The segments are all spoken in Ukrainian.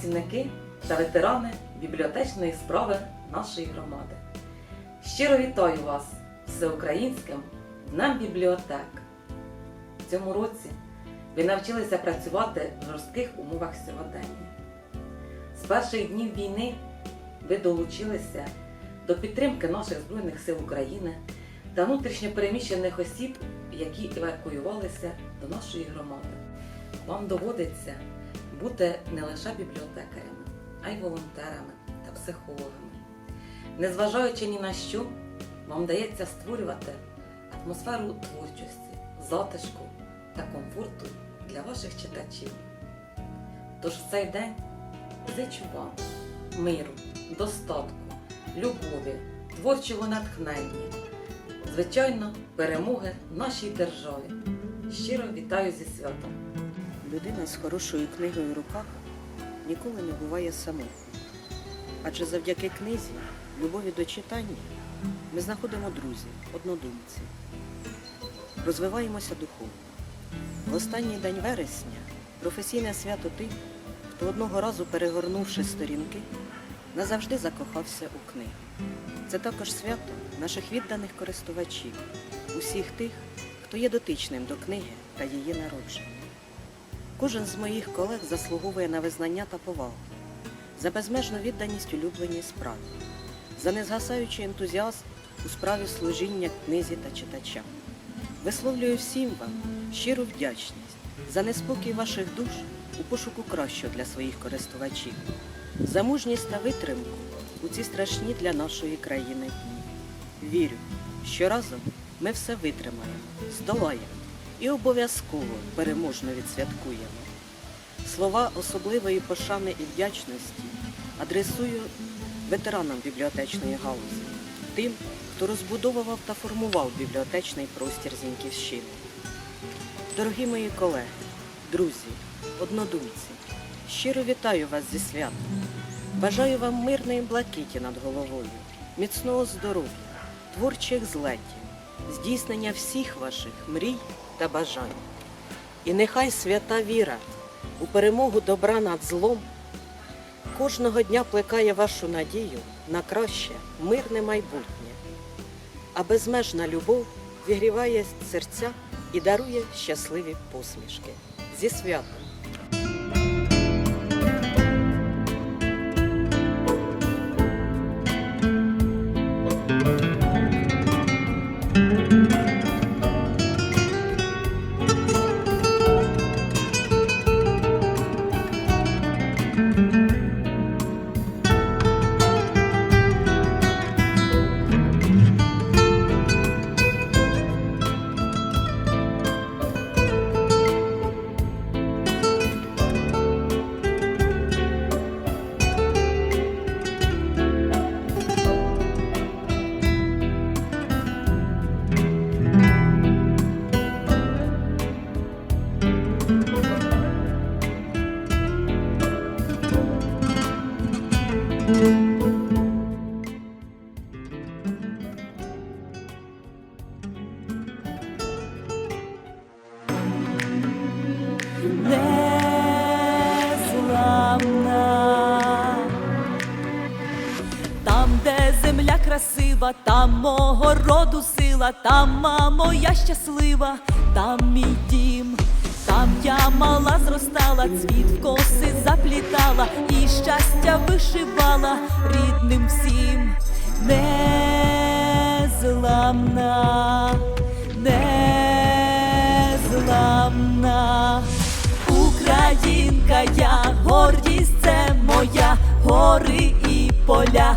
працівники та ветерани бібліотечної справи нашої громади. Щиро вітаю вас всеукраїнським Днем бібліотек. В цьому році ви навчилися працювати в жорстких умовах сьогодення. З перших днів війни ви долучилися до підтримки наших Збройних сил України та внутрішньопереміщених осіб, які евакуювалися до нашої громади. Вам доводиться бути не лише бібліотекарями, а й волонтерами та психологами. Незважаючи ні на що, вам вдається створювати атмосферу творчості, затишку та комфорту для ваших читачів. Тож в цей день зичу вам миру, достатку, любові, творчого натхнення, звичайно, перемоги нашій державі. Щиро вітаю зі святом! Людина з хорошою книгою в руках ніколи не буває самотньою. Адже завдяки книзі, любові до читання, ми знаходимо друзів, однодумців, розвиваємося духовно. В останній день вересня професійне свято тих, хто одного разу перегорнувши сторінки, назавжди закохався у книгу. Це також свято наших відданих користувачів, усіх тих, хто є дотичним до книги та її народження. Кожен з моїх колег заслуговує на визнання та повагу. За безмежну відданість улюбленій справі, за незгасаючий ентузіазм у справі служіння книзі та читачам. Висловлюю всім вам щиру вдячність за неспокій ваших душ у пошуку кращого для своїх користувачів, за мужність та витримку у ці страшні для нашої країни дні. Вірю, що разом ми все витримаємо, здолаємо і обов'язково переможно відсвяткуємо. Слова особливої пошани і вдячності адресую ветеранам бібліотечної галузі, тим, хто розбудовував та формував бібліотечний простір Зіньківщини. Дорогі мої колеги, друзі, однодумці, щиро вітаю вас зі святом. Бажаю вам мирної блакиті над головою, міцного здоров'я, творчих злетів, здійснення всіх ваших мрій та бажань. І нехай свята віра у перемогу добра над злом кожного дня плекає вашу надію на краще, мирне майбутнє, а безмежна любов вігріває серця і дарує щасливі посмішки. Зі святом! Красива, там мого роду сила, там мамо, я щаслива, там мій дім, там я мала зростала, цвіт в коси заплітала і щастя вишивала рідним всім. Незламна, незламна. Українка, я гордість це моя, гори і поля,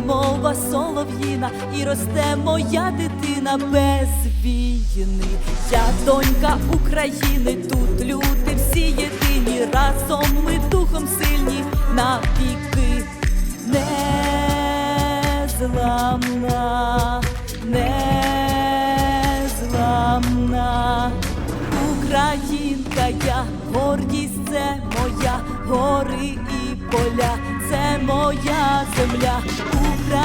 Мова солов'їна, і росте моя дитина без війни. Я донька України, тут люди всі єдині, разом ми духом сильні навіки незламна, незламна. Українка я, гордість це моя, гори і поля, це моя земля,